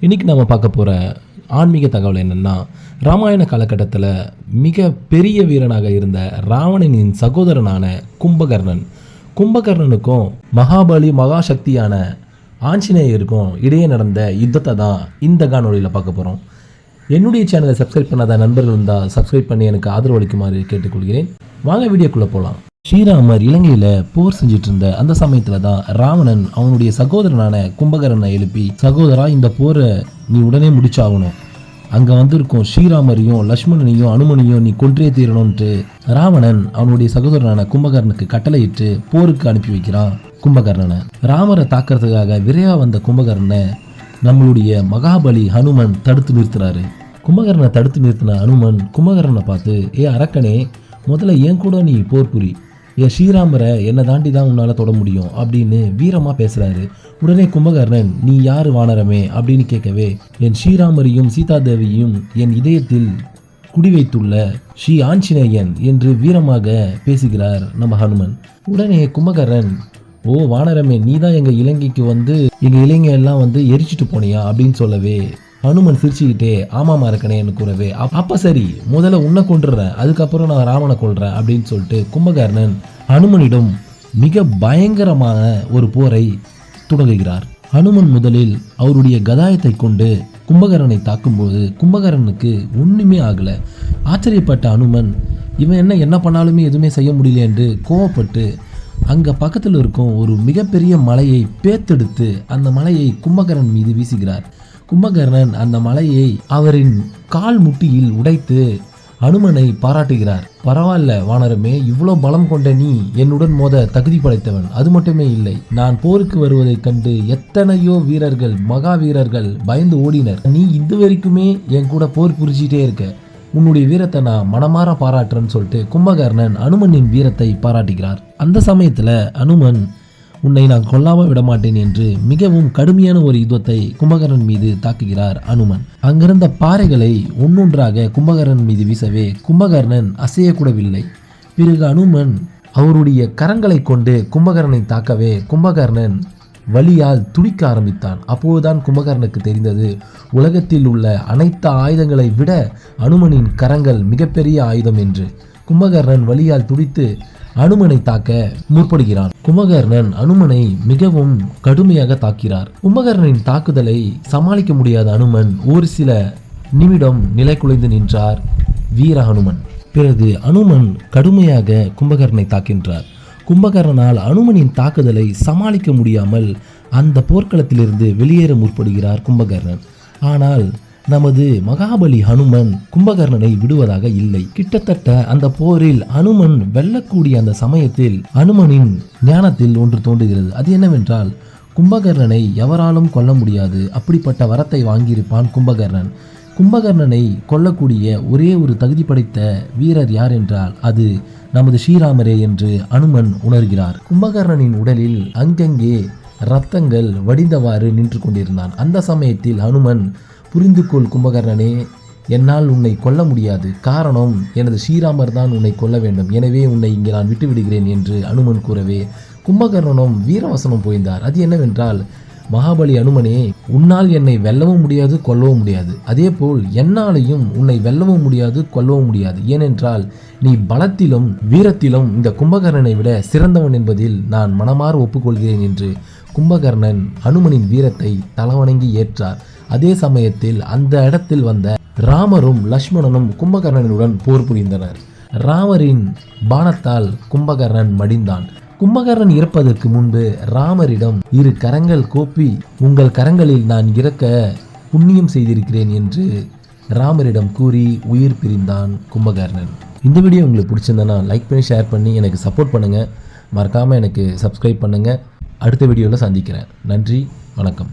இன்னைக்கு நம்ம பார்க்க போகிற ஆன்மீக தகவல் என்னென்னா ராமாயண காலகட்டத்தில் மிக பெரிய வீரனாக இருந்த ராவணனின் சகோதரனான கும்பகர்ணன். கும்பகர்ணனுக்கும் மகாபலி மகாசக்தியான ஆஞ்சநேயருக்கும் இடையே நடந்த யுத்தத்தை தான் இந்த காணொலியில் பார்க்க போகிறோம் என்னுடைய சேனலை சப்ஸ்கிரைப் பண்ணாத நண்பர்கள் இருந்தால் சப்ஸ்கிரைப் பண்ணி எனக்கு ஆதரவு அளிக்குமாறு கேட்டுக்கொள்கிறேன். வாங்க வீடியோக்குள்ளே போகலாம் ஸ்ரீராமர் இலங்கையில் போர் செஞ்சுட்டு இருந்த அந்த சமயத்தில் தான் ராவணன் அவனுடைய சகோதரனான கும்பகரனை எழுப்பி சகோதரா இந்த போரை நீ உடனே முடிச்சாகணும். அங்கே வந்திருக்கும் ஸ்ரீராமரையும் லக்ஷ்மணனையும் அனுமனையும் நீ கொன்றே தீரணும்ட்டு ராவணன் அவனுடைய சகோதரனான கும்பகர்ணனுக்கு கட்டளையிட்டு போருக்கு அனுப்பி வைக்கிறான் கும்பகர்ணனை. ராமரை தாக்கிறதுக்காக விரைவா வந்த கும்பகர்ணனை நம்மளுடைய மகாபலி ஹனுமன் தடுத்து நிறுத்துறாரு. கும்பகர்ணனை தடுத்து நிறுத்தின அனுமன் கும்பகர்ணனை பார்த்து ஏ அரக்கனே முதல்ல என் கூட நீ போர் புரி. என் ஸ்ரீராமரை என்னை தாண்டி தான் உன்னால் தொட முடியும் அப்படின்னு வீரமாக பேசுகிறாரு உடனே கும்பகர்ணன் நீ யார் வானரமே? அப்படின்னு கேட்கவே என் ஸ்ரீராமரையும் சீதாதேவியும் என் இதயத்தில் குடி வைத்துள்ள ஸ்ரீ ஆஞ்சநேயன் என்று வீரமாக பேசுகிறார் நம்ம ஹனுமன். உடனே கும்பகர்ணன் ஓ வானரமே நீ தான் எங்கள் இலங்கைக்கு வந்து எங்கள் இலங்கை எல்லாம் வந்து எரிச்சிட்டு போனியா? அப்படின்னு சொல்லவே ஹனுமன் சிரிச்சுக்கிட்டே ஆமாமா இருக்கனேன்னு கூறவே அப்போ சரி முதல்ல உன்னை கொண்டுடுறேன் அதுக்கப்புறம் நான் ராமனை கொள்றேன் அப்படின்னு சொல்லிட்டு கும்பகர்ணன் ஹனுமனிடம் மிக பயங்கரமான ஒரு போரை தொடங்குகிறார் ஹனுமன் முதலில் அவருடைய கதாயத்தை கொண்டு கும்பகரனை தாக்கும்போது கும்பகரனுக்கு ஒன்றுமே ஆகலை. ஆச்சரியப்பட்ட அனுமன் இவன் என்ன என்ன பண்ணாலுமே எதுவுமே செய்ய முடியல என்று கோவப்பட்டு அங்கே பக்கத்தில் இருக்கும் ஒரு மிகப்பெரிய மலையை பேத்தெடுத்து அந்த மலையை கும்பகரன் மீது வீசுகிறார். கும்பகர்ணன் அந்த மலையை அவரின் கால் முட்டியில் உடைத்து அனுமனை பாராட்டுகிறார். பரவாயில்ல வானரமே இவ்வளோ பலம் கொண்ட நீ என்னுடன் மோத தகுதி படைத்தவன். அது மட்டுமே இல்லை நான் போருக்கு வருவதைக் கண்டு எத்தனையோ வீரர்கள் மகா வீரர்கள் பயந்து ஓடினர். நீ இது வரைக்குமே என் கூட போர் புரிஞ்சிட்டே இருக்க. உன்னுடைய வீரத்தை நான் மனமாற பாராட்டுறேன்னு சொல்லிட்டு கும்பகர்ணன் அனுமனின் வீரத்தை பாராட்டுகிறார். அந்த சமயத்துல அனுமன் உன்னை நான் கொல்லாம விட மாட்டேன் என்று மிகவும் கடுமையான ஒரு யுத்தத்தை கும்பகரன் மீது தாக்குகிறார் அனுமன். அங்கிருந்த பாறைகளை ஒன்னொன்றாக கும்பகரன் மீது வீசவே கும்பகர்ணன் அசையக்கூடவில்லை. பிறகு அனுமன் அவருடைய கரங்களை கொண்டு கும்பகர்ணனை தாக்கவே கும்பகர்ணன் வலியால் துடிக்க ஆரம்பித்தான். அப்போதுதான் கும்பகர்ணனுக்கு தெரிந்தது உலகத்தில் உள்ள அனைத்து ஆயுதங்களை விட அனுமனின் கரங்கள் மிகப்பெரிய ஆயுதம் என்று. கும்பகர்ணன் வலியால் துடித்து அனுமனை தாக்க முற்படுகிறான். கும்பகர்ணன் அனுமனை மிகவும் கடுமையாக தாக்கிறார். கும்பகர்ணனின் தாக்குதலை சமாளிக்க முடியாத அனுமன் ஒரு சில நிமிடம் நிலை குலைந்து நின்றார் வீர அனுமன் பிறகு அனுமன் கடுமையாக கும்பகர்ணனை தாக்கின்றார். கும்பகர்ணனால் அனுமனின் தாக்குதலை சமாளிக்க முடியாமல் அந்த போர்க்களத்திலிருந்து வெளியேற முற்படுகிறார் கும்பகர்ணன். ஆனால் நமது மகாபலி ஹனுமன் கும்பகர்ணனை விடுவதாக இல்லை. கிட்டத்தட்ட அந்த போரில் அனுமன் வெல்லக்கூடிய அந்த சமயத்தில் அனுமனின் ஞானத்தில் ஒன்று தோன்றுகிறது. அது என்னவென்றால் கும்பகர்ணனை எவராலும் கொல்ல முடியாது. அப்படிப்பட்ட வரத்தை வாங்கியிருப்பான் கும்பகர்ணன். கும்பகர்ணனை கொல்லக்கூடிய ஒரே ஒரு தகுதி படைத்த வீரர் யார் என்றால் அது நமது ஸ்ரீராமரே என்று அனுமன் உணர்கிறார். கும்பகர்ணனின் உடலில் அங்கங்கே ரத்தங்கள் வடிந்தவாறு நின்று கொண்டிருந்தான். அந்த சமயத்தில் அனுமன் புரிந்து கொள் கும்பகர்ணனே என்னால் உன்னை கொல்ல முடியாது. காரணம் எனது ஸ்ரீராமர் தான் உன்னை கொல்ல வேண்டும். எனவே உன்னை இங்கே நான் விட்டு விடுகிறேன் என்று அனுமன் கூறவே கும்பகர்ணனும் வீரவசனம் போய்ந்தார். அது என்னவென்றால் மகாபலி அனுமனே உன்னால் என்னை வெல்லவும் முடியாது கொல்லவும் முடியாது. அதேபோல் என்னாலையும் உன்னை வெல்லவும் முடியாது கொல்லவும் முடியாது. ஏனென்றால் நீ பலத்திலும் வீரத்திலும் இந்த கும்பகர்ணனை விட சிறந்தவன் என்பதில் நான் மனமாற ஒப்புக்கொள்கிறேன் என்று கும்பகர்ணன் அனுமனின் வீரத்தை தலவணங்கி ஏற்றார். அதே சமயத்தில் அந்த இடத்தில் வந்த ராமரும் லக்ஷ்மணனும் கும்பகர்ணனுடன் போர் புரிந்தனர். ராமரின் பானத்தால் கும்பகர்ணன் மடிந்தான். கும்பகர்ணன் இறப்பதற்கு முன்பு ராமரிடம் இரு கரங்கள் கோப்பி உங்கள் கரங்களில் நான் இறக்க புண்ணியம் செய்திருக்கிறேன் என்று ராமரிடம் கூறி உயிர் பிரிந்தான் கும்பகர்ணன். இந்த வீடியோ உங்களுக்கு பிடிச்சிருந்தனா லைக் பண்ணி ஷேர் பண்ணி எனக்கு சப்போர்ட் பண்ணுங்கள் மறக்காமல் எனக்கு சப்ஸ்கிரைப் பண்ணுங்கள் அடுத்த வீடியோவில் சந்திக்கிறேன். நன்றி வணக்கம்.